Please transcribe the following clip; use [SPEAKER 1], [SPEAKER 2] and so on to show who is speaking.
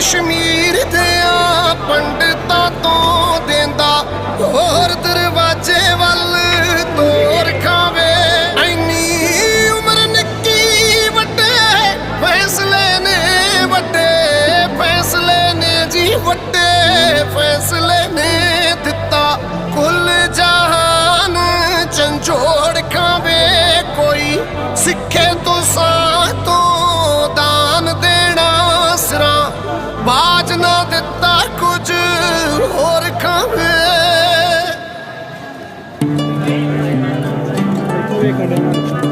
[SPEAKER 1] ਕਸ਼ਮੀਰ ਦੇ ਆ, ਪੰਡਤਾਂ ਤੋਂ ਦੇਂਦਾ, ਹੋਰ ਦਰਵਾਜ਼ੇ ਵੱਲ ਤੋਰ ਖਾਵੇ। ਐਨੀ ਉਮਰ ਨਿੱਕੀ ਵੱਡੇ, ਫੈਸਲੇ ਨੇ ਵੱਡੇ, ਫੈਸਲੇ ਨੇ ਜੀ ਵੱਡੇ, ਫੈਸਲੇ ਬਾਜ ਨਾ ਦਿੱਤਾ ਕੁਝ ਹੋਰ ਖਾਵੇ।
[SPEAKER 2] ਵੇਖਣ